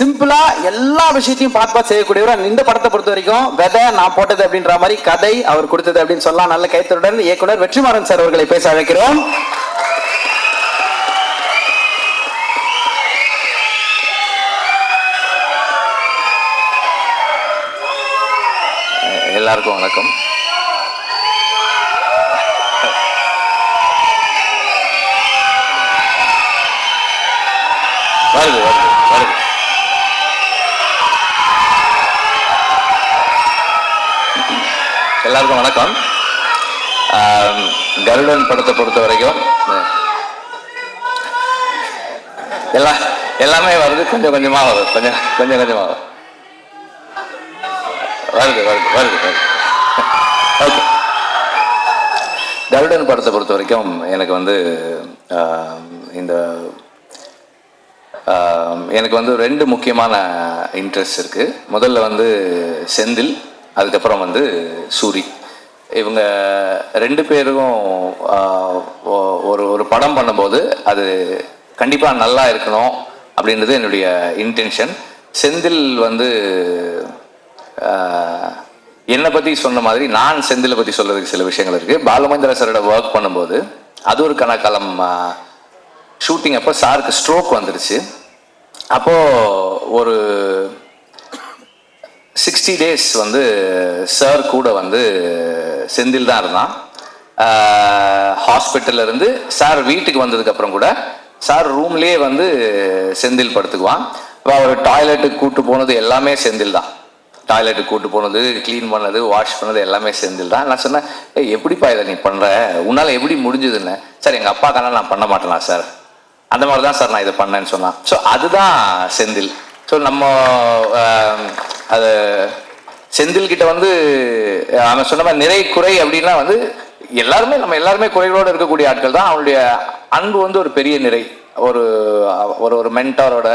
சிம்பிளா எல்லா விஷயத்தையும் பார்த்து பார்த்து செய்யக்கூடியவர் இந்த படத்தை பொறுத்த வரைக்கும் விதை நான் போட்டது அப்படின்ற மாதிரி கதை அவர் கொடுத்தது அப்படின்னு சொல்லலாம். நல்ல கைத்தருடன் இயக்குனர் வெற்றிமாறன் சார் அவர்களை பேச அழைக்கிறோம். எல்லாருக்கும் வணக்கம். வருது வருது வருது. எல்லாருக்கும் வணக்கம். கருடன் படத்தை பொறுத்த வரைக்கும் எல்லா எல்லாமே வருது. கொஞ்சம் கொஞ்சமாக வரும் கொஞ்சம் கொஞ்சம் கொஞ்சமாக வரும் வருது வருது வருது வருது. ஓகே. கருடன் படத்தை பொறுத்த வரைக்கும் எனக்கு வந்து இந்த எனக்கு வந்து ரெண்டு முக்கியமான இன்ட்ரெஸ்ட் இருக்குது முதல்ல வந்து செந்தில் அதுக்கப்புறம் வந்து சூரி. இவங்க ரெண்டு பேரும் ஒ- ஒரு ஒரு படம் பண்ணும்போது அது கண்டிப்பாக நல்லா இருக்கணும் அப்படின்றது என்னுடைய இன்டென்ஷன் செந்தில் வந்து என்னை பற்றி சொன்ன மாதிரி நான் செந்திலை பற்றி சொல்கிறதுக்கு சில விஷயங்கள் இருக்குது பாலமேந்திர சாரோட ஒர்க் பண்ணும்போது அது ஒரு கணக்காலம் ஷூட்டிங் அப்போ சாருக்கு ஸ்ட்ரோக் வந்துருச்சு. அப்போது ஒரு சிக்ஸ்டி டேஸ் வந்து சார் கூட வந்து செந்தில் தான் இருந்தான். ஹாஸ்பிட்டல்லேருந்து சார் வீட்டுக்கு வந்ததுக்கப்புறம் கூட சார் ரூம்லேயே வந்து செந்தில் படுத்துக்குவான். இப்போ அவர் டாய்லெட்டுக்கு கூட்டு போனது எல்லாமே செந்தில் தான். டாய்லெட்டுக்கு கூட்டு போனது க்ளீன் பண்ணது வாஷ் பண்ணது எல்லாமே செந்தில் தான். நான் சொன்னேன் ஏ எப்படிப்பா இதை நீ பண்ணுற உன்னால் எப்படி முடிஞ்சதுன்னு? சார் எங்கள் அப்பாக்கான நான் பண்ண மாட்டேனா சார் அந்த மாதிரி தான் சார் நான் இதை பண்ணேன்னு சொன்னான். ஸோ அதுதான் செந்தில். ஸோ நம்ம அதை செந்தில் கிட்ட வந்து அவன் சொன்ன மாதிரி நிறை குறை அப்படின்னா வந்து எல்லாருமே நம்ம எல்லாருமே குறைகளோடு இருக்கக்கூடிய ஆட்கள் தான். அவனுடைய அன்பு வந்து ஒரு பெரிய நிறை. ஒரு ஒரு ஒரு மென்டாரோட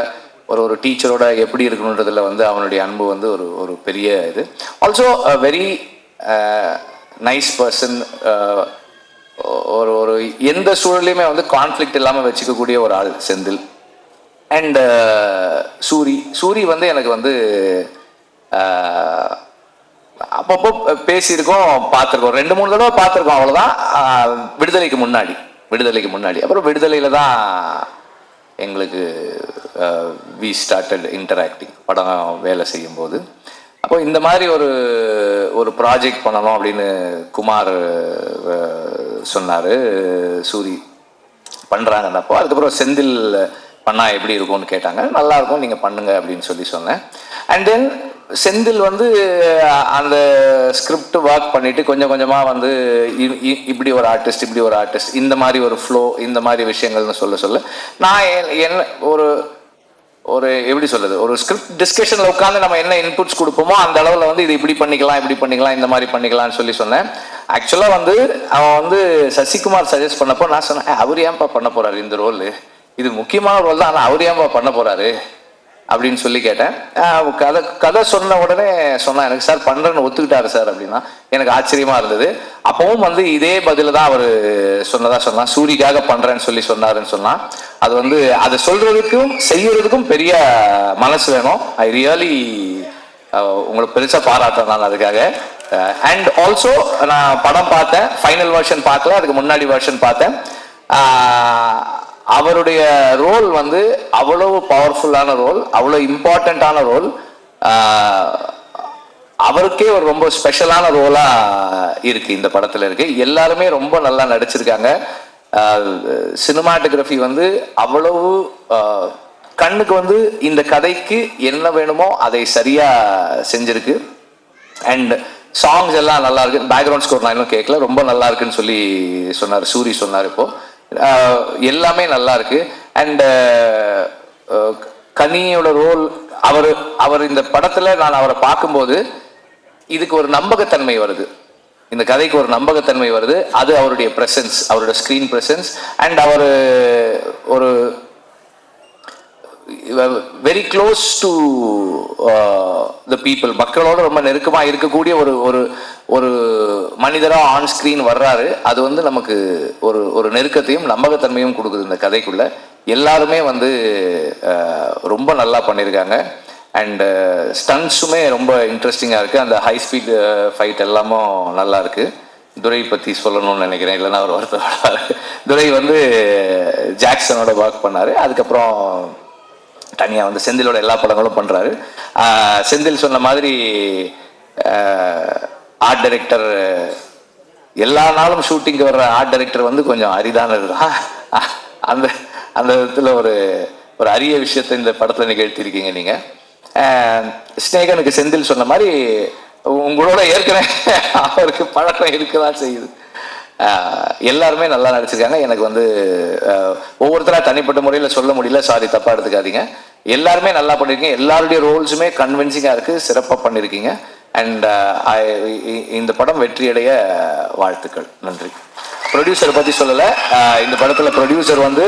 ஒரு ஒரு டீச்சரோட எப்படி இருக்கணுன்றதுல வந்து அவனுடைய அன்பு வந்து ஒரு ஒரு பெரிய இது. ஆல்சோ வெரி நைஸ் பர்சன் ஒரு ஒரு எந்த சூழலையுமே வந்து கான்ஃப்ளிக்ட் இல்லாமல் வச்சுக்கக்கூடிய ஒரு ஆள் செந்தில். அண்ட் சூரி. சூரி வந்து எனக்கு வந்து அப்பப்போ பேசியிருக்கோம் பார்த்துருக்கோம். ரெண்டு மூணு தடவை பார்த்துருக்கோம் அவ்வளோதான் விடுதலைக்கு முன்னாடி விடுதலைக்கு முன்னாடி. அப்புறம் விடுதலையில் தான் எங்களுக்கு வி ஸ்டார்டட் இன்டராக்டிங் படம் வேலை செய்யும்போது. அப்போ இந்த மாதிரி ஒரு ஒரு ப்ராஜெக்ட் பண்ணணும் அப்படின்னு குமார் சொன்னார் சூரி பண்ணுறாங்கன்னப்போ அதுக்கப்புறம் செந்தில் பண்ணா எப்படி இருக்கும்னு கேட்டாங்க. நல்லா இருக்கும் நீங்கள் பண்ணுங்க அப்படின்னு சொல்லி சொன்னேன். அண்ட் தென் செந்தில் வந்து அந்த ஸ்கிரிப்ட் ஒர்க் பண்ணிட்டு கொஞ்சம் கொஞ்சமாக வந்து இ- இ- இப்படி ஒரு ஆர்டிஸ்ட் இப்படி ஒரு ஆர்டிஸ்ட் இந்த மாதிரி ஒரு ஃப்ளோ இந்த மாதிரி விஷயங்கள்னு சொல்ல சொல்ல நான் என்ன ஒரு ஒரு எப்படி சொல்றது ஒரு ஸ்கிரிப்ட் டிஸ்கஷன்ல உட்காந்து நம்ம என்ன இன்புட்ஸ் கொடுப்போமோ அந்த அளவில் வந்து இது இப்படி பண்ணிக்கலாம் இப்படி பண்ணிக்கலாம் இந்த மாதிரி பண்ணிக்கலாம்னு சொல்லி சொன்னேன். ஆக்சுவலாக வந்து அவன் வந்து சசிகுமார் சஜஸ்ட் பண்ணப்போ நான் சொன்னேன் அவர் ஏன்பா பண்ண போறாரு இந்த ரோல் இது முக்கியமான ரோல் தான் ஆனால் அவர் ஏன்பா பண்ண போறாரு? அப்படின்னு சொல்லி கேட்டேன். கதை கதை சொன்ன உடனே சொன்னா எனக்கு சார் பண்றேன்னு ஒத்துக்கிட்டாரு சார் அப்படின்னா எனக்கு ஆச்சரியமா இருந்தது. அப்பவும் வந்து இதே பதில தான் அவர் சொன்னதா சொன்னான். சூரிக்காக பண்றேன்னு சொல்லி சொன்னாருன்னு சொன்னா அது வந்து அதை சொல்றதுக்கும் செய்யறதுக்கும் பெரிய மனசு வேணும். ஐ ரியலி உங்களுக்கு பெருசா பாராட்டேன் நான் அதுக்காக. அண்ட் ஆல்சோ நான் படம் பார்த்தேன். ஃபைனல் வெர்ஷன் பார்க்கல அதுக்கு முன்னாடி வெர்ஷன் பார்த்தேன். அவருடைய ரோல் வந்து அவ்வளவு பவர்ஃபுல்லான ரோல் அவ்வளோ இம்பார்ட்டண்ட்டான ரோல் அவருக்கே ஒரு ரொம்ப ஸ்பெஷலான ரோலாக இருக்குது இந்த படத்தில் இருக்குது எல்லாருமே ரொம்ப நல்லா நடிச்சிருக்காங்க. சினிமாட்டோகிராஃபி வந்து அவ்வளவு கண்ணுக்கு வந்து இந்த கதைக்கு என்ன வேணுமோ அதை சரியாக செஞ்சிருக்கு. அண்ட் சாங்ஸ் எல்லாம் நல்லா இருக்கு. பேக்ரவுண்ட் ஸ்கோர் நான் இன்னும் கேட்கல ரொம்ப நல்லா இருக்குன்னு சொல்லி சொன்னார் சூரி சொன்னார் இப்போது எல்லாமே நல்லா இருக்கு. அண்ட் கனியோட ரோல் அவர் அவர் இந்த படத்துல நான் அவரை பார்க்கும்போது இதுக்கு ஒரு நம்பகத்தன்மை வருது. இந்த கதைக்கு ஒரு நம்பகத்தன்மை வருது. அது அவருடைய பிரசன்ஸ் அவரோட ஸ்க்ரீன் பிரசன்ஸ் அண்ட் அவர் ஒரு very close to the people மக்களோட ரொம்ப நெருக்கமாக இருக்கக்கூடிய ஒரு ஒரு ஒரு மனிதராக ஆன் ஸ்க்ரீன் வர்றாரு. அது வந்து நமக்கு ஒரு ஒரு நெருக்கத்தையும் நம்பகத்தன்மையும் கொடுக்குது இந்த கதைக்குள்ள. எல்லாருமே வந்து uh, ரொம்ப நல்லா பண்ணியிருக்காங்க அண்டு ஸ்டன்ஸுமே uh, ரொம்ப இன்ட்ரெஸ்டிங்காக இருக்குது அந்த ஹை ஸ்பீட் ஃபைட் எல்லாமும் நல்லா இருக்குது துரை பற்றி சொல்லணும்னு நினைக்கிறேன். இல்லைன்னா அவர் வருத்தப்படுவார் துரை வந்து ஜாக்சனோட ஒர்க் பண்ணார். அதுக்கப்புறம் தனியாக வந்து செந்திலோட எல்லா படங்களும் பண்ணுறாரு செந்தில் சொன்ன மாதிரி ஆர்ட் டைரக்டர் எல்லா நாளும் ஷூட்டிங்க்கு வர்ற ஆர்ட் டைரக்டர் வந்து கொஞ்சம் அரிதானது தான் அந்த அந்த விதத்தில் ஒரு ஒரு அரிய விஷயத்தை இந்த படத்தில் நிகழ்த்தியிருக்கீங்க நீங்கள் ஸ்னேகனுக்கு செந்தில் சொன்ன மாதிரி உங்களோட ஏற்கனவே அவருக்கு பழக்கம் இருக்கதான் செய்யுது. எல்லாருமே நல்லா நடிச்சிருக்காங்க. எனக்கு வந்து ஒவ்வொருத்தராக தனிப்பட்ட முறையில் சொல்ல முடியல. சாரி தப்பாக எடுத்துக்காதீங்க. எல்லாருமே நல்லா பண்ணியிருக்கீங்க எல்லாருடைய ரோல்ஸுமே கன்வின்சிங்காக இருக்குது சிறப்பாக பண்ணியிருக்கீங்க அண்ட் uh, இந்த படம் வெற்றியடைய வாழ்த்துக்கள். நன்றி. ப்ரொடியூசரை பற்றி சொல்லலை. Uh, இந்த படத்தில் ப்ரொடியூசர் வந்து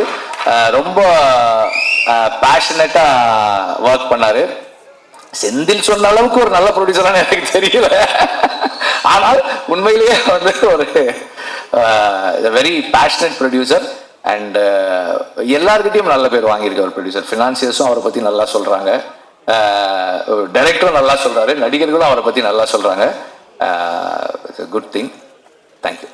uh, ரொம்ப பேஷனட்டாக ஒர்க் பண்ணார். செந்தில் சொன்ன அளவுக்கு ஒரு நல்ல ப்ரொடியூசரான எனக்கு தெரியல. ஆனால் உண்மையிலேயே வந்து ஒரு very passionate producer and uh, எல்லாருக்கிட்டையும் நல்ல பேர் வாங்கியிருக்கார் ப்ரொடியூசர் ஃபினான்சியர்ஸும் அவரை பற்றி நல்லா சொல்கிறாங்க டைரக்டரும் uh, நல்லா சொல்கிறாரு நடிகர்களும் அவரை பற்றி நல்லா சொல்கிறாங்க குட் திங் தேங்க்யூ